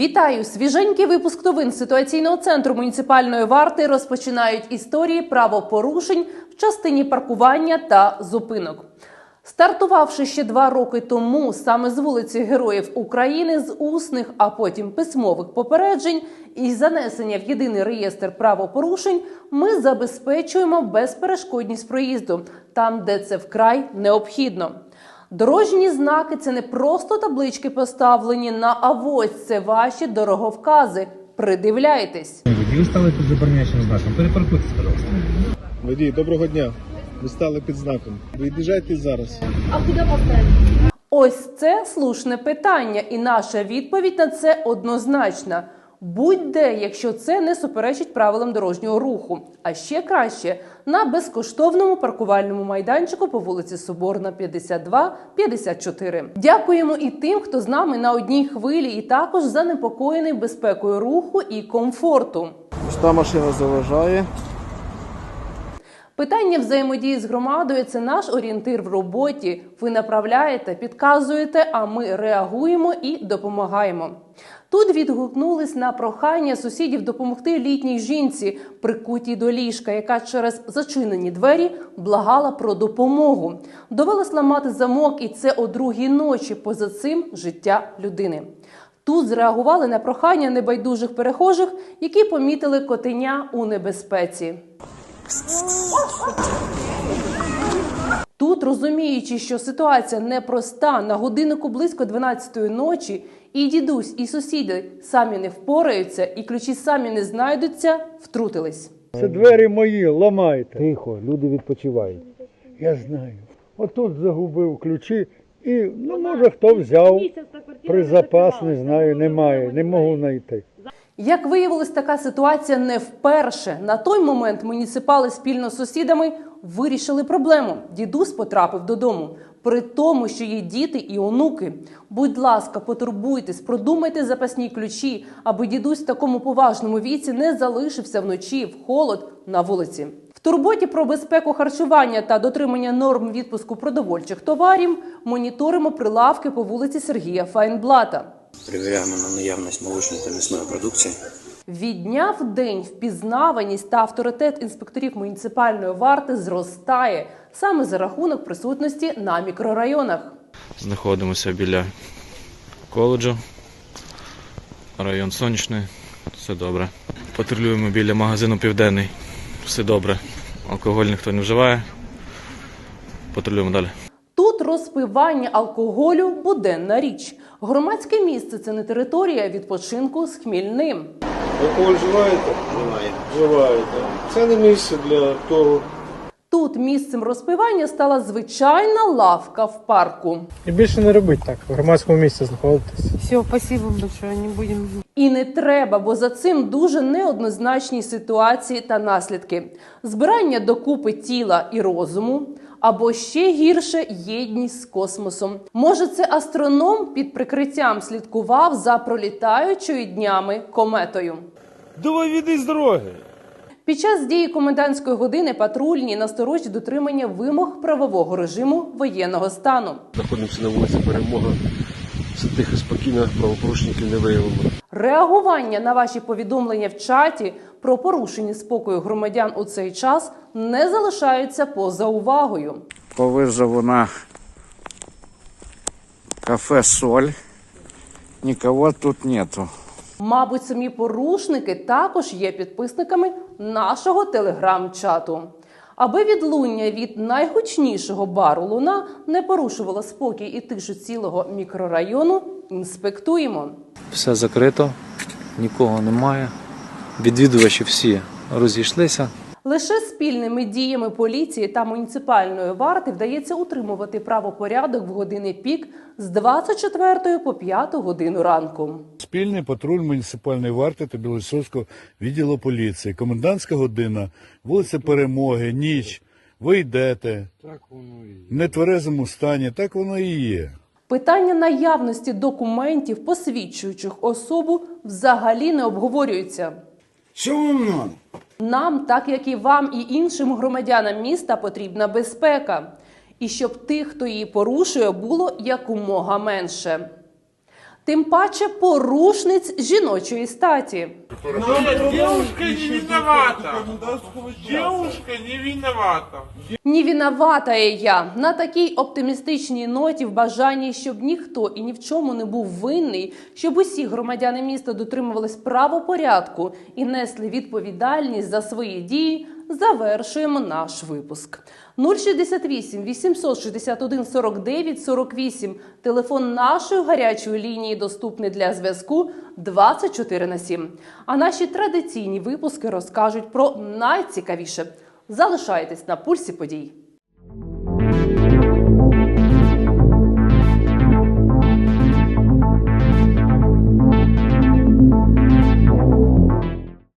Вітаю! Свіженький випуск новин ситуаційного центру муніципальної варти розпочинають історії правопорушень в частині паркування та зупинок. Стартувавши ще два роки тому саме з вулиці Героїв України з усних, а потім письмових попереджень і занесення в єдиний реєстр правопорушень, ми забезпечуємо безперешкодність проїзду там, де це вкрай необхідно. Дорожні знаки це не просто таблички поставлені на авось, це ваші дороговкази. Придивляйтесь. Водії стали під забороняючим знаком. Перепаркуйтесь, пожалуйста. Водій, доброго дня. Ви стали під знаком. Виїжджайте зараз. А куди поставити? Ось це слушне питання, і наша відповідь на це однозначна. Будь-де, якщо це не суперечить правилам дорожнього руху. А ще краще на безкоштовному паркувальному майданчику по вулиці Соборна, 52, 54. Дякуємо і тим, хто з нами на одній хвилі, і також занепокоєний безпекою руху і комфорту. Пуста машина заважає. Питання взаємодії з громадою це наш орієнтир в роботі. Ви направляєте, підказуєте, а ми реагуємо і допомагаємо. Тут відгукнулись на прохання сусідів допомогти літній жінці, прикутій до ліжка, яка через зачинені двері благала про допомогу. Довелось ламати замок, і це о другій ночі. Поза цим життя людини. Тут зреагували на прохання небайдужих перехожих, які помітили котеня у небезпеці. Тут, розуміючи, що ситуація непроста, на годиннику близько 12-ї ночі, і дідусь, і сусіди самі не впораються, і ключі самі не знайдуться, втрутились. Це двері мої, ламайте. Тихо, люди відпочивають. Я знаю. Отут загубив ключі і, ну, може, хто взяв. При запас, не знаю, немає, не можу знайти. Як виявилось, така ситуація не вперше. На той момент муніципали спільно з сусідами вирішили проблему. Дідусь потрапив додому. При тому, що є діти і онуки. Будь ласка, потурбуйтесь, продумайте запасні ключі, аби дідусь в такому поважному віці не залишився вночі в холод на вулиці. В турботі про безпеку харчування та дотримання норм відпуску продовольчих товарів моніторимо прилавки по вулиці Сергія Файнблата. Перевіряємо на наявність молочної та м'ясної продукції. Від дня в день впізнаваність та авторитет інспекторів муніципальної варти зростає саме за рахунок присутності на мікрорайонах. Знаходимося біля коледжу, район сонячний, все добре. Патрулюємо біля магазину Південний, все добре. Алкоголь ніхто не вживає. Патрулюємо далі. Тут розпивання алкоголю буденна річ. Громадське місце це не територія відпочинку з хмільним. Алкоголь вживаєте? Немає. Вживаєте. Це не місце для того. Тут місцем розпивання стала звичайна лавка в парку. І більше не робить так, в громадському місці знаходитись. Все, спасибо большое, не будем. І не треба, бо за цим дуже неоднозначні ситуації та наслідки: збирання докупи тіла і розуму, або ще гірше єдність з космосом. Може, це астроном під прикриттям слідкував за пролітаючою днями кометою. Давай віди з дороги. Під час дії комендантської години патрульні насторожі дотримання вимог правового режиму воєнного стану. Знаходимося на вулиці Перемога. Все тихо, спокійно, правопорушників не виявлено. Реагування на ваші повідомлення в чаті про порушення спокою громадян у цей час не залишаються поза увагою. Повызову на кафе «Соль». Никого тут нету. Мабуть, самі порушники також є підписниками нашого телеграм-чату. Аби відлуння від найгучнішого бару Луна не порушувало спокій і тишу цілого мікрорайону, інспектуємо. Все закрито, нікого немає. Відвідувачі всі розійшлися. Лише спільними діями поліції та муніципальної варти вдається утримувати правопорядок в години пік з 24 по 5 годину ранку. Спільний патруль муніципальної варти та Білосовського відділу поліції. Комендантська година, вулиця Перемоги, ніч. Ви йдете. В нетверезому стані, так воно і є. Питання наявності документів, посвідчуючих особу, взагалі не обговорюється. Що вам надо? Нам, так як і вам, і іншим громадянам міста, потрібна безпека, і щоб тих, хто її порушує, було якомога менше. Тим паче порушниць жіночої статі. Девушка не виновата. Девушка не виновата. Ні виновата є я на такій оптимістичній ноті в бажанні, щоб ніхто і ні в чому не був винний, щоб усі громадяни міста дотримувались правопорядку і несли відповідальність за свої дії. Завершуємо наш випуск. 068 861 49 48. Телефон нашої гарячої лінії доступний для зв'язку 24 на 7. А наші традиційні випуски розкажуть про найцікавіше. Залишайтесь на пульсі подій.